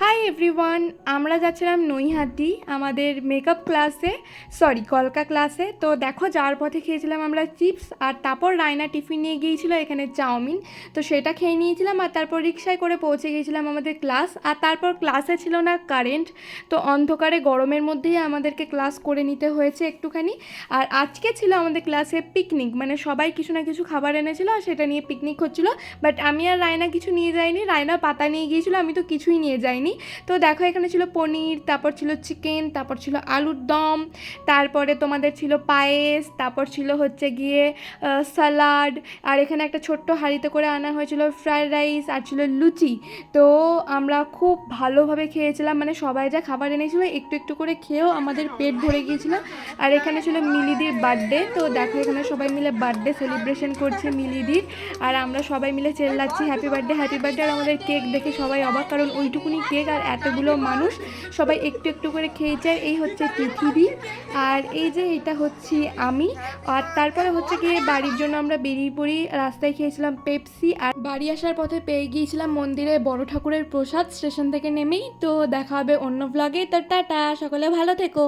Hi everyone আমরা যাচ্ছিলাম নৈহাটি, আমাদের মেকআপ ক্লাসে সরি কলকা ক্লাসে তো দেখো যাওয়ার পথে খেয়েছিলাম আমরা চিপস আর তারপর রায়না টিফিন নিয়ে গিয়েছিল এখানে চাউমিন। তো সেটা খেয়ে নিয়েছিলাম আর তারপর রিক্সায় করে পৌঁছে গিয়েছিলাম আমাদের ক্লাস আর তারপর ক্লাসে ছিল না কারেন্ট তো অন্ধকারে গরমের মধ্যেই আমাদেরকে ক্লাস করে নিতে হয়েছে একটুখানি। আর আজকে ছিল আমাদের ক্লাসে পিকনিক মানে সবাই কিছু না কিছু খাবার এনেছিল আর সেটা নিয়ে পিকনিক হচ্ছিল। বাট আমি আর রায়না কিছু নিয়ে যাইনি, রায়না পাতা নিয়ে গিয়েছিল, আমি তো কিছুই নিয়ে যাইনি। তো দেখো, এখানে ছিল পনির, তারপর ছিল চিকেন তারপর ছিল আলুর দম, তারপরে তোমাদের ছিল পায়েস, তারপর ছিল হচ্ছে গিয়ে সালাড, আর এখানে একটা ছোট্ট হাঁড়িতে করে আনা হয়েছিল ফ্রায়েড রাইস আর ছিল লুচি। তো আমরা খুব ভালোভাবে খেয়েছিলাম মানে সবাই যা খাবার এনেছিল, একটু একটু করে খেয়েও আমাদের পেট ভরে গিয়েছিল। আর এখানে ছিল মিলিদির বার্থডে, তো দেখো, এখানে সবাই মিলে বার্থডে সেলিব্রেশন করছে মিলিদির। আর আমরা সবাই মিলে চেল্লাচ্ছি, হ্যাপি বার্থডে হ্যাপি বার্থডে, আর আমাদের কেক দেখে সবাই অবাক, কারণ ওইটুকুনি কেক আর এতগুলো মানুষ সবাই একটু একটু করে খেয়ে যায়। এই হচ্ছে পৃথিবী। আর এই যে এটা হচ্ছে আমি। আর তারপরে হচ্ছে কি বাড়ির জন্য আমরা বেরিয়ে পড়ি। রাস্তায় খেয়েছিলাম পেপসি আর বাড়ি আসার পথে পেয়ে গিয়েছিলাম মন্দিরে বড় ঠাকুরের প্রসাদ। স্টেশন থেকে নেমেই তো দেখা হবে অন্য ব্লগে তো টাটা সকলে ভালো থেকো।